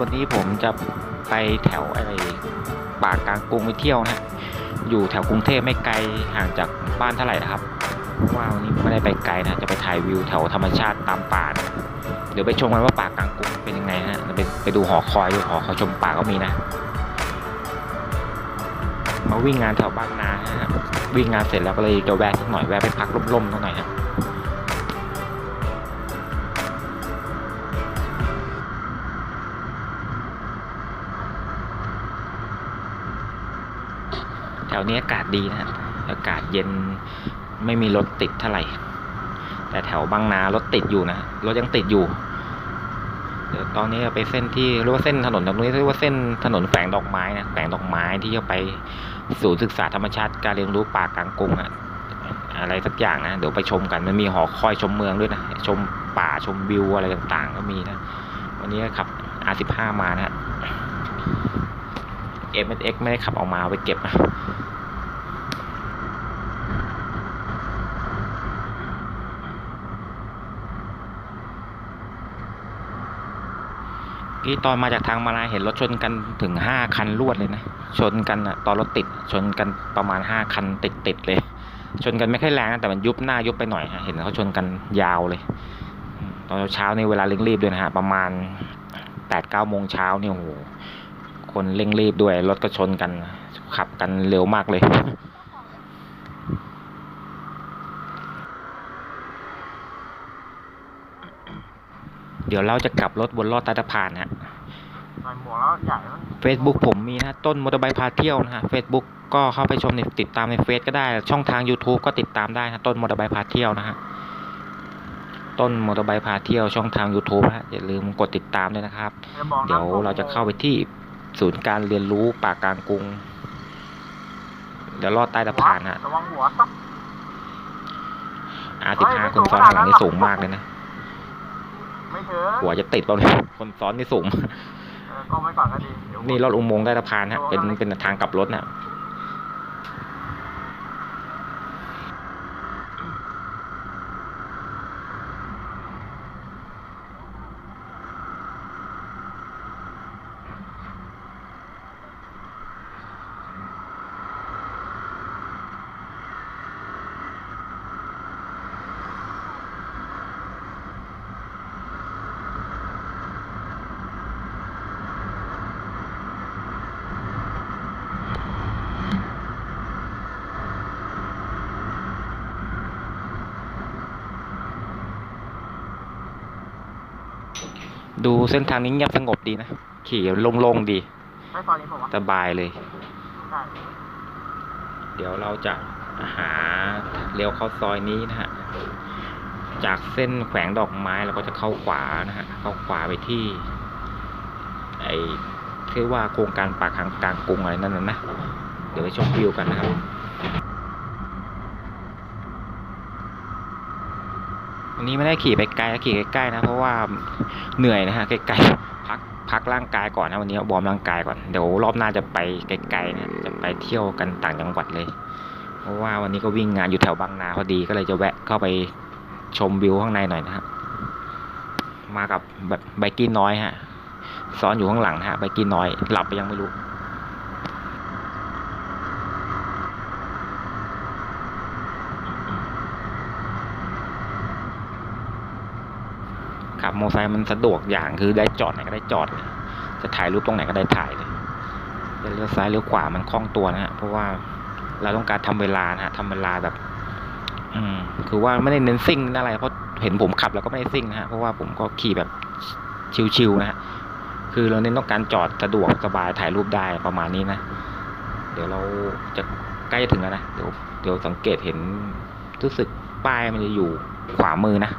วันนี้ผมจะไปแถวอะไรปากกลางกรุงไปเที่ยวนะ อยู่แถวกรุงเทพไม่ไกลห่างจากบ้านเท่าไหร่นะครับว่าวันนี้ไม่ได้ไปไกลนะ จะไปถ่ายวิวแถวธรรมชาติตามป่านะเดี๋ยวไปชมกันว่าป่ากลางกรุงเป็นยังไงนะฮะไปไปดูหอคอยดูหอคอยชมป่าก็มีนะ มาวิ่งงานแถวบ้างนาฮะวิ่งงานเสร็จแล้วก็เลยจะแวะสักหน่อยแวะไปพักร่มๆสักหน่อยฮะ แถวนี้อากาศดีนะอากาศเย็นไม่มีรถติดเท่าไหร่ แต่แถวบางนารถติดอยู่นะรถยังติดอยู่ เดี๋ยวตอนนี้เราไปเส้นที่เรียกว่าเส้นถนนตรงนี้เรียกว่าเส้นถนนแฝงดอกไม้นะแฝงดอกไม้ที่จะไปศูนย์ศึกษาธรรมชาติการเรียนรู้ป่ากลางกรุงอะอะไรสักอย่างนะเดี๋ยวไปชมกันมันมีหอคอยชมเมืองด้วยนะชมป่าชมวิวอะไรต่างๆ ก็มีนะวันนี้ขับ R15 มานะ ฮะ m s x ไม่ได้ขับออกมาไปเก็บนะที่ตอนมาจากทางมาลาเห็นรถชนกันถึงห้าคันรวดเลยนะ ชนกันอะตอนรถติดชนกันประมาณห้าคันติดติดๆเลย ชนกันไม่ค่อยแรงนะแต่มันยุบหน้ายุบไปหน่อยเห็นเขาชนกันยาวเลย ตอนเช้าๆนี่เวลาเร่งรีบด้วยนะฮะประมาณแปดเก้าโมงเช้าเนี่ยโอ้โห คนเร่งรีบด้วย รถก็ชนกัน ขับกันเร็วมากเลยเดี๋ยวเราจะกลับรถบนลอดใต้สะพานฮะใส่หมวกแล้วใหญ่มัน Facebook ผมมีนะต้นมอเตอร์ไบค์พาเที่ยวนะฮะ Facebook ก็เข้าไปชมในติดตามในเฟซก็ได้ ช่องทาง YouTube ก็ติดตามได้นะต้นมอเตอร์ไบค์พาเที่ยวนะฮะ ต้นมอเตอร์ไบค์พาเที่ยวช่องทาง YouTube นะฮะอย่าลืมกดติดตามด้วยนะครับจะบอกนะเดี๋ยวเราจะเข้าไปที่ ศูนย์การเรียนรู้ป่ากลางกรุง เดี๋ยวลอดใต้สะพานฮะระวังหัวซัก R15 คนซ้อนข้างหลังนี่สูงมากเลยนะไม่ถึงหัวจะติดเราเลยคนซ้อนนี่สูงเออก็ไม่ก่อนก็ดีเดี๋ยวนี่รถอุโมงค์ใต้สะพานฮะเป็นเป็นทางกลับรถนะ ดูเส้นทางนี้เงียบสงบดีนะ ขี่โล่งๆดี ไม่ซอยนี้ผมวะสบายเลยใช่เดี๋ยวเราจะหาเลี้ยวเข้าซอยนี้นะฮะ จากเส้นแขวงดอกไม้เราก็จะเข้าขวานะฮะ เข้าขวาไปที่ ไอ้ที่ว่าโครงการปากทางกลางกรุงอะไรนั่นน่ะนะเดี๋ยวไปชมวิวกันนะครับ วันนี้ไม่ได้ขี่ไปไกลนะขี่ใกล้ๆนะเพราะว่าเหนื่อยนะฮะใกล้ๆพักพักร่างกายก่อนนะวันนี้วอร์มร่างกายก่อนเดี๋ยวรอบหน้าจะไปไกลๆนะจะไปเที่ยวกันต่างจังหวัดเลย เพราะว่าวันนี้ก็วิ่งงานอยู่แถวบางนาพอดีก็เลยจะแวะเข้าไปชมวิวข้างในหน่อยนะครับมากับแบบไบกี้น้อยฮะซ้อนอยู่ข้างหลังนะฮะไบกี้น้อยหลับไปยังไม่รู้ ขับมอเตอร์ไซค์มันสะดวกอย่างคือได้จอดไหนก็ได้จอดเลยจะถ่ายรูปตรงไหนก็ได้ถ่ายเลยจะเลี้ยวซ้ายเลี้ยวขวามันคล่องตัวนะฮะเพราะว่าเราต้องการทำเวลานะฮะทำเวลาแบบ อืม คือว่าไม่ได้เน้นซิ่งเน้นอะไร เพราะเห็นผมขับแล้วก็ไม่ได้ซิ่งนะฮะเพราะว่าผมก็ขี่แบบชิวๆนะฮะคือเราเน้นต้องการจอดสะดวกสบายถ่ายรูปได้ประมาณนี้นะเดี๋ยวเราจะใกล้ถึงแล้วนะเดี๋ยวเดี๋ยวสังเกตเห็นรู้สึกป้ายมันจะอยู่ขวามือนะ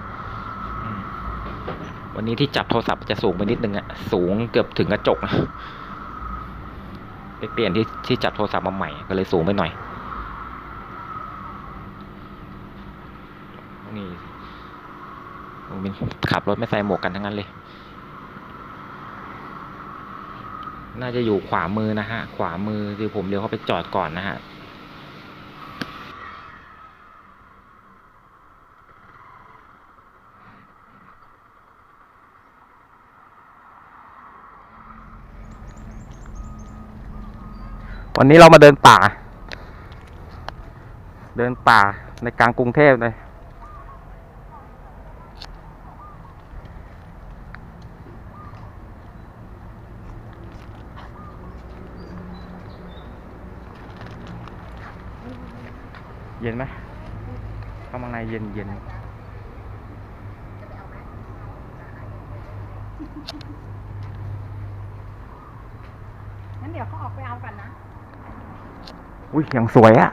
วันนี้ที่จับโทรศัพท์จะสูงไปนิดนึงอะสูงเกือบถึงกระจกนะไปเปลี่ยนที่ที่จับโทรศัพท์มาใหม่ก็เลยสูงไปหน่อย นี่ผมเป็นขับรถไม่ใส่หมวกกันทั้งนั้นเลย น่าจะอยู่ขวามือนะฮะ ขวามือคือผมเลี้ยวเข้าไปจอดก่อนนะฮะ วันนี้เรามาเดินป่า เดินป่าในกลางกรุงเทพเลยเย็นไหมข้ามาในเย็นเย็นงั้นเดี๋ยวเขาออกไปเอากันนะ อุ้ยอย่างสวยอะ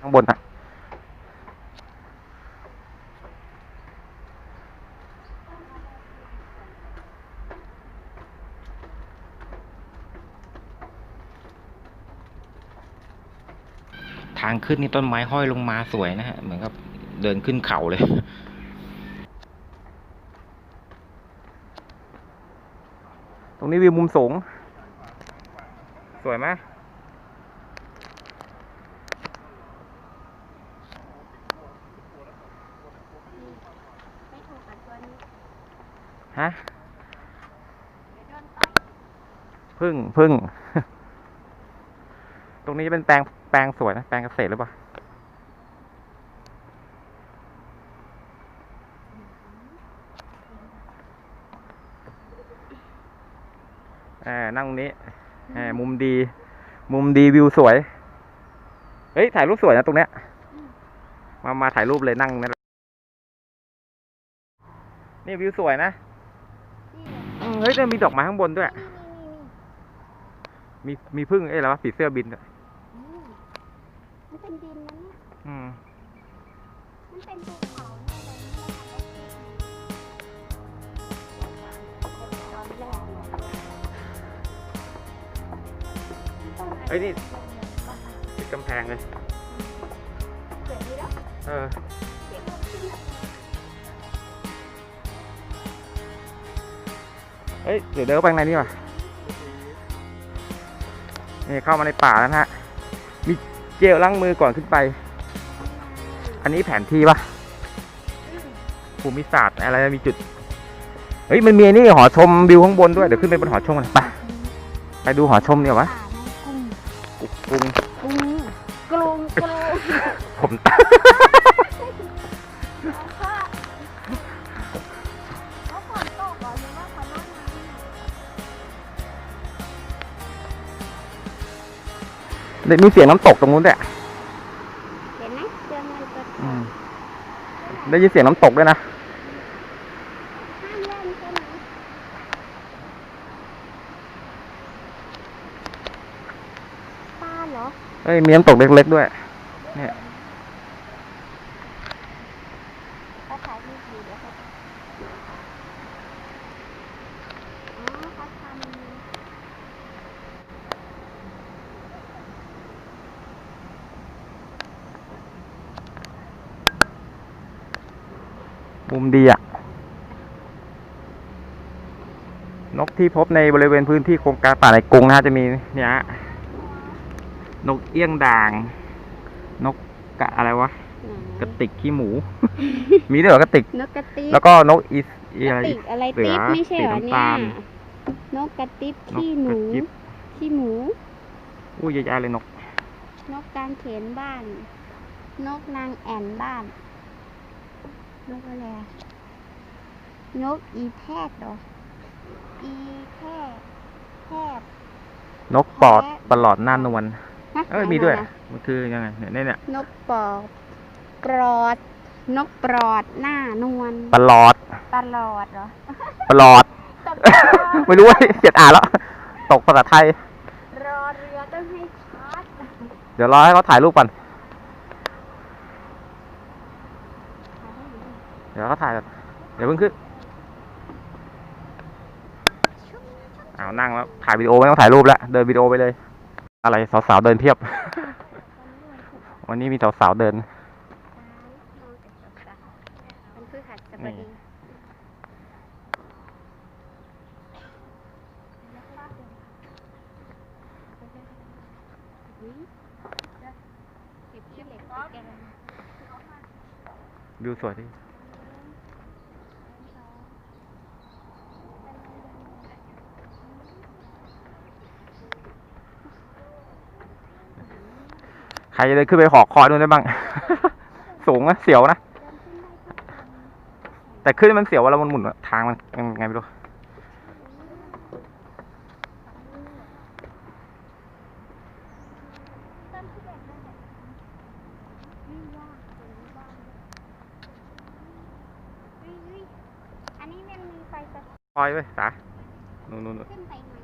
ข้างบนอะทางขึ้นนี่ต้นไม้ห้อยลงมาสวยนะฮะ เหมือนกับเดินขึ้นเขาเลย ตรงนี้วิวมุมสูง สวยไหมไม่ถูกกับตัวนี้ ฮะพึ่งพึ่ง ตรงนี้จะเป็นแปลงแปลงสวยนะแปลงเกษตรหรือเปล่าเออนั่งตรงนี้เออมุมดี มุมดีวิวสวย เฮ้ย ถ่ายรูปสวยนะตรงเนี้ย มา มาถ่ายรูปเลยนั่งนั่นแหละนี่วิวสวยนะ เฮ้ยมีดอกไม้ข้างบนด้วย มีมีพึ่งเอ้ยแล้ววะผีเสื้อบินด้วยมันเป็นดินนะเนี่ย อืม มันเป็นภูเขาเนี่ยเลยไม่ได้ยนี่ ติดกำแพงเลย เออ เอ้ยเดี๋ยวเดินเข้าไปข้างในนี่ว่ะนี่เข้ามาในป่าแล้วนะฮะ มีเจลล้างมือก่อนขึ้นไป อันนี้แผนที่ปะภูมิศาสตร์อะไรมีจุด เฮ้ยมันมีนี่หอชมวิวข้างบนด้วย เดี๋ยวขึ้นไปบนหอชมกันไป ไปดูหอชมเดี๋ยววะ น้ำมีเสียงน้ำตกตรงนู้นด้วยเห็นไหมเจอเงินตัวทอืองมได้ยินเสียงน้ำตกด้วยนะ ห้ามเล่นใช่ไหมปลาเหรอเฮ้ยมีน้ำตกเล็กๆด้วย เนี่ย เขาถ่ายรูปอยู่เดี๋ยวเขาอ๋อเขาทำ มุมดีอะนกที่พบในบริเวณพื้นที่โครงการป่าในกรุงนะฮะจะมีเนี่ยฮะนกเอี้ยงด่าง นกกะอะไรวะกระติกขี้หมู มีด้วยเหรอกระติก นกกระติบแล้วก็นกอีสอีกอะไรระติกอะไรเสือติ๊บไม่ใช่เหรอสีเนี่น้ำตายลนกกระติบนกขี้หกนูระจิบขี้หมูอู้ยเยอะแยะเลยนก นกกางเขนบ้าน นกนางแอ่นบ้าน นกอะไรอะนกอีแพทย์เหรอ อีแพทย์แพทย์ นกปอดปลอดหน้านวลฮะเอ้ยมีด้วยมันคือยังไงเนี่ยเนี่ยเนี่ยนกปอบปลอด นกปลอดหน้านวลปลอดตลอดเหรอปลอด ตลอด ไม่รู้ว่าเขียนอ่านแล้ว ตกภาษาไทย รอเรือต้องให้ชัดเดี๋ยวรอให้เขาถ่ายรูปก่อน เดี๋ยวเขาถ่ายก่อนเดี๋ยวเพิ่งขึ้นเอานั่งแล้วถ่ายวิดีโอไม่ต้องถ่ายรูปแล้วเดินวิดีโอไปเลย อะไรสาวๆเดินเพียบ วันนี้มีสาวๆเดินมันคือหัดสบนี่ดีเก็บขี้เหล็กไปแกงวิวสวยดิใครจะเดินขึ้นไปหอคอยนู่นได้บ้าง สูงนะเสียวนะ แต่ขึ้นมันเสียวเวลามันหมุนอะทางมันยังไงไม่รู้อันนี้มันมีไฟสะคอยไว้สานู่นนู่นนู่นขึ้นไปไหม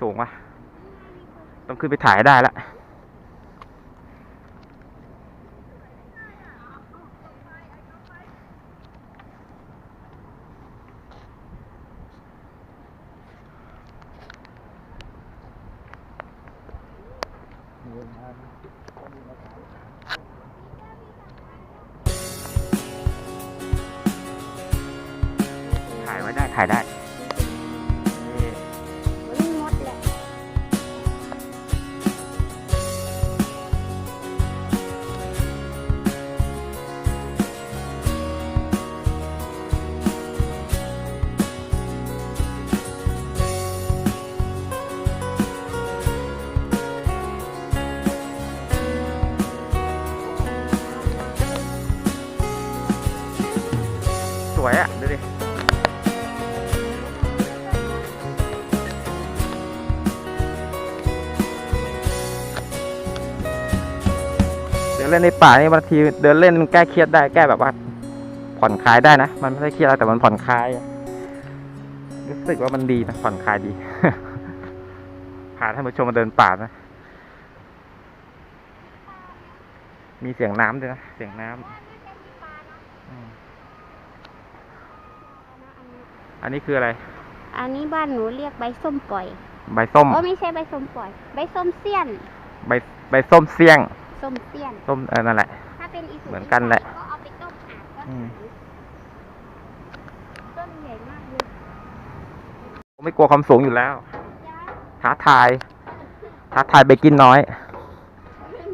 สูงวะต้องขึ้นไปถ่ายให้ได้ละ ในป่านี่บางทีเดินเล่นมันแก้เครียดได้แก้แบบว่า ผ่อนคลายได้นะ มันไม่ได้เครียดอะไรแต่มันผ่อนคลายอะรู้สึกว่ามันดีนะผ่อนคลายดีพาท่านผู้ชมมาเดินป่านะ มีเสียงน้ำด้วยนะเสียงน้ำอืมอันนี้คืออะไร อันนี้บ้านหนูเรียกใบส้มปล่อย ใบส้มโอ้ไม่ใช่ใบส้มปล่อย ใบส้มเสี้ยน ใบใบส้มเสี่ยง ส้มเสี้ยนส้มเออนั่นแหละ ถ้าเป็นอีสุเหมือนกันแหละ ก็เอาไปต้มอาบก็อืม ต้นใหญ่มากเลยผมไม่กลัวความสูงอยู่แล้วย้ายท้าทาย ท้าทายไปกินน้อยขึ้น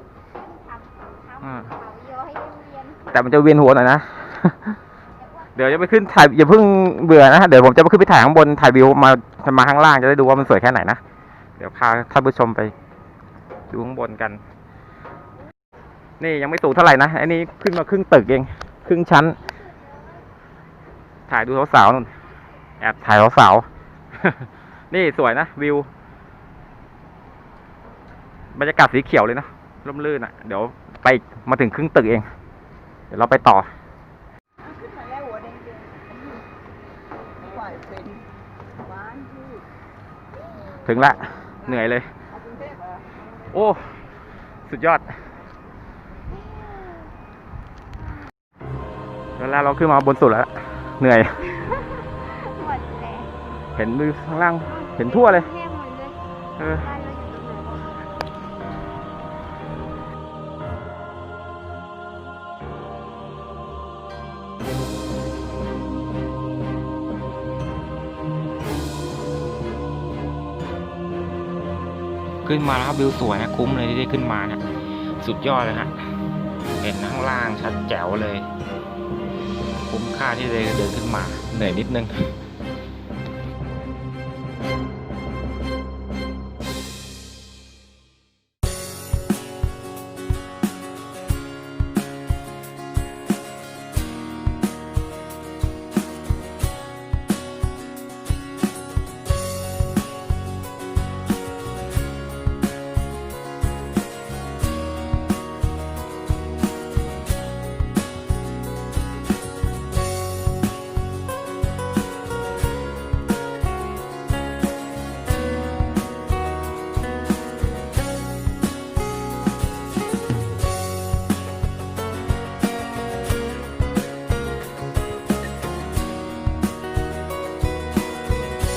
ทำทำอืม เขาย้อยเรียนแต่มันจะเวียนหัวหน่อยนะ เดี๋ยวจะไปขึ้นถ่ายอย่าเพิ่งเบื่อนะ เดี๋ยวผมจะไปขึ้นไปถ่ายข้างบนถ่ายวิวมามาข้างล่างจะได้ดูว่ามันสวยแค่ไหนนะ เดี๋ยวพาท่านผู้ชมไปดูข้างบนกัน นี่ยังไม่สูงเท่าไหร่นะ อันนี้ขึ้นมาครึ่งตึกเอง ครึ่งชั้น ถ่ายดูสาวๆนู่น แอบถ่ายสาวๆ นี่สวยนะวิว บรรยากาศสีเขียวเลยนะร่มรื่นอะ เดี๋ยวไปมาถึงครึ่งตึกเอง เดี๋ยวเราไปต่อถึงละ เหนื่อยเลย โอ้ สุดยอด เวลาเราขึ้นมาบนสุดแล้ว เหนื่อย หมดแล้วเห็นวิวข้างล่าง เห็นทั่วเลยแห้งหมดเลยเออ บ้านเราอยู่ตรงไหนขึ้นมาแล้วครับวิวสวยนะคุ้มเลยที่ได้ขึ้นมานะสุดยอดเลยฮะเห็นข้างล่างชัดแจ๋วเลย ค่าที่ได้เดินขึ้นมาเหนื่อยนิดนึง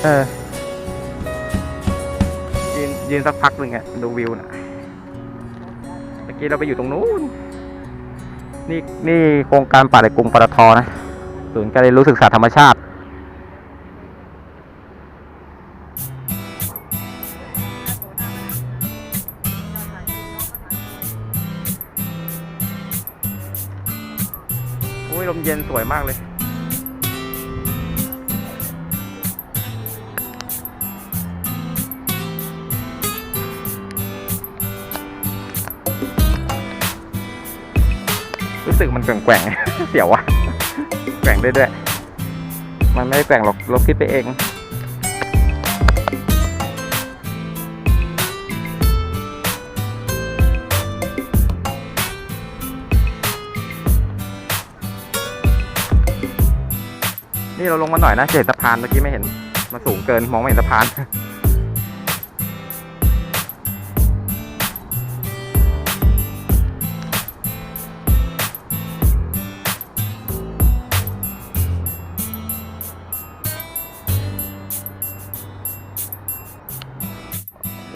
เออยืนยืนสักพักหนึ่งอะดูวิวนะเมื่อกี้เราไปอยู่ตรงนู้น นี่นี่โครงการป่าในกรุงปตทนะ ศูนย์การเรียนรู้ศึกษาธรรมชาติโอ้ยลมเย็นสวยมากเลย สึกมันแกว่งๆเสียววะแกว่งด้วยด้วย มันไม่ได้แกว่งหรอกเราคิดไปเองนี่เราลงมาหน่อยนะจะเห็นสะพานเมื่อกี้ไม่เห็น มันสูงเกินมองไม่เห็นสะพาน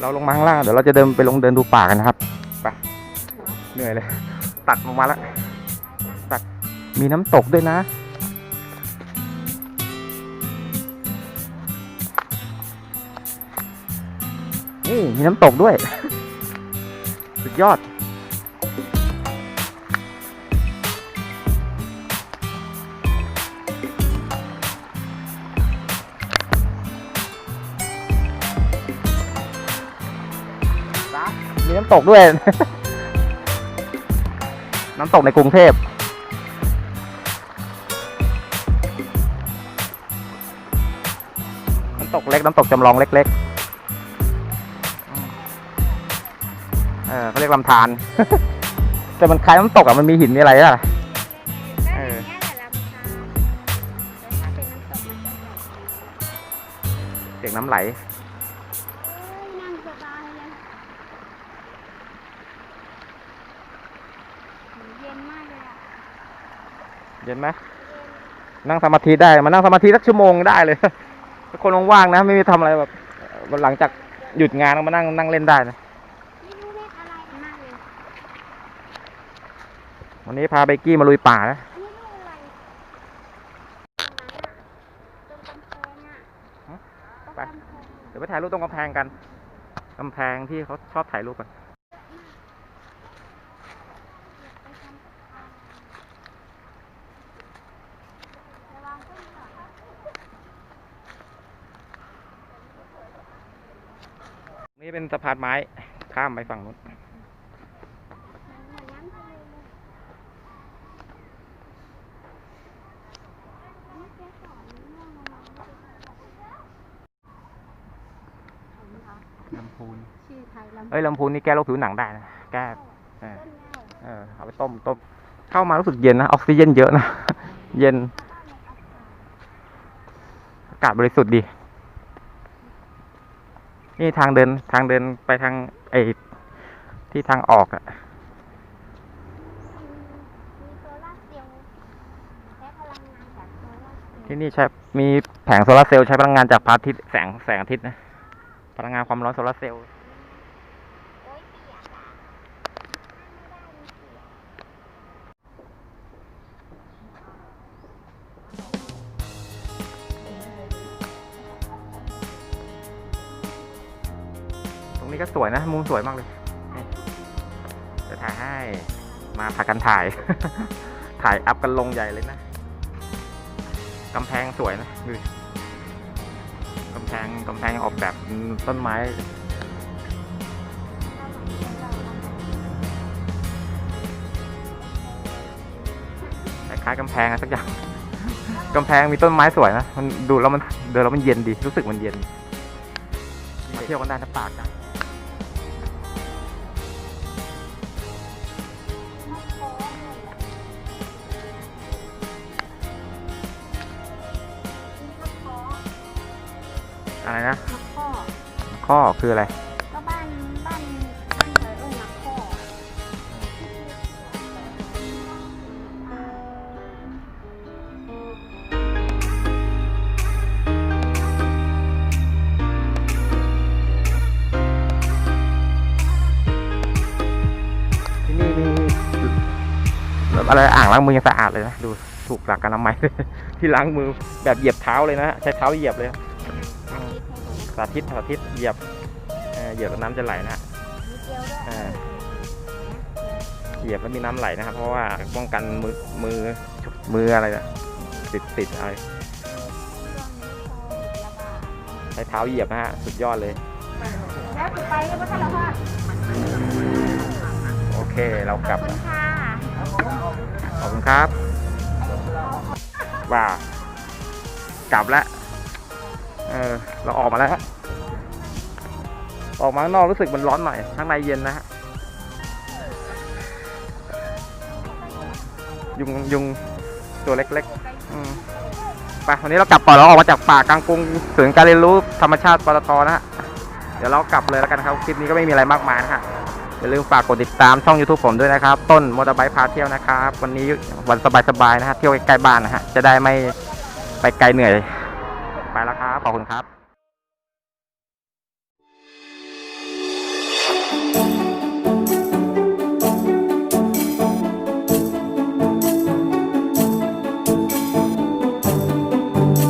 เราลงมาข้างล่างเดี๋ยวเราจะเดินไปลงเดินดูป่ากันนะครับไปเหนื่อยเลย ตัดลงมาแล้วตัดมีน้ำตกด้วยนะนี่มีน้ำตกด้วย สุดยอดำตกด้วย น้ำตกในกรุงเทพน้ำตกเล็กน้ำตกจำลองเล็กๆอืมเออเขาเรียกลำธารแต่มันคล้ายน้ำตกอะมันมีหินมีอะไรอะก็อย่างเงี้ยแหละลำธารแต่ถ้าเป็นน้ำตกมันจะแบบเสียงน้ำไหล เอ้ยนั่งสบายเลยเย็นมากเลยอะ เย็นไหมนั่งสมาธิได้มานั่งสมาธิสักชั่วโมงได้เลยถ้าคนว่างๆนะ ไม่มีทำอะไรแบบเอ่อหลังจากหยุดงานก็มานั่งนั่งเล่นได้นะไม่รู้เรียกอะไรมากเลยวันนี้พาไบกี้มาลุยป่านะไม่รู้อะไรไหนอะตรงกำแพงอะตรงกำแพงเดี๋ยวไปถ่ายรูปตรงกำแพงกันกำแพงที่เขาชอบถ่ายรูปกัน ระวังต้นขา นี่เป็นสะพานไม้ข้ามไปฝั่งนู้นเหมือนน้ำทะเลเลยอันนี้แกสอนง่วงลงมาลำพูนชื่อไทยลำเอ้ยลำพูนนี่แก้โรคผิวหนังได้นะแก้เออต้นแก้วเออเอาไปต้มต้มเข้ามารู้สึกเย็นนะออกซิเจนเยอะนะ เย็น อากาศบริสุทธิ์ดี นี่ทางเดินทางเดินไปทางไอ้ที่ทางออกอะมีโซล่าร์เซลล์ใช้พลังงานจากโซล่าร์เซลล์ที่นี่ใช้มีแผงโซลาร์เซลล์ใช้พลังงานจากพระอาทิตย์แสงแสงอาทิตย์นะ พลังงานความร้อนโซลาร์เซลล์ วยนะ มุมสวยมากเลย จะถ่ายให้ มาพากันถ่าย ถ่ายอัพกันลงใหญ่เลยนะกำแพงสวยนะดูกำแพงกำแพงออกแบบต้นไม้คล้ายๆกำแพงอะสักอย่างกำแพงมีต้นไม้สวยนะ มันดูแล้วมันเดินแล้วมันเย็นดี รู้สึกมันเย็น มาเที่ยวกันได้นะปากกัน ข้อคืออะไร ก็บ้านบ้านบ้านเลยเอิ้นนักพ่อที่นี่มีจุดอะไรอ่างล้างมือยังสะอาดเลยนะ ดูถูกหลักอนามัย ที่ล้างมือแบบเหยียบเท้าเลยนะ ใช้เท้าเหยียบเลย สาธิตสาธิตเหยียบเออเหยียบแล้วน้ำจะไหลนะฮะมีเกลียวด้วยอ่าเหยียบแล้วมีน้ำไหลนะครับ เพราะว่าป้องกันมือมือมืออะไรนะติดติดอะไรช่วงนี้โควิดระบาดใช้เท้าเหยียบนะฮะสุดยอดเลยแล้วสิไปก็ท่านละพ่อโอเคเรากขลัอบบคุณค่ะขอบคุณครับว่ากลับแล้ว เออเราออกมาแล้วฮะออกมาข้างนอกรู้สึกมันร้อนหน่อยข้างในเย็นนะฮะยุงยุงตัวเล็กๆไปวันนี้เรากลับก่อนเราออกมาจากป่ากลางกรุงศูนย์การเรียนรู้ธรรมชาติปตทนะฮะเดี๋ยวเรากลับเลยแล้วกันครับคลิปนี้ก็ไม่มีอะไรมากมายนะฮะอย่าลืมฝากกดติดตามช่อง YouTube ผมด้วยนะครับ ต้นมอเตอร์ไบค์พาเที่ยวนะครับ วันนี้วันสบายๆนะฮะเที่ยวใกล้ๆบ้านนะฮะจะได้ไม่ไปไกลเหนื่อย แล้วครับ ขอบคุณครับ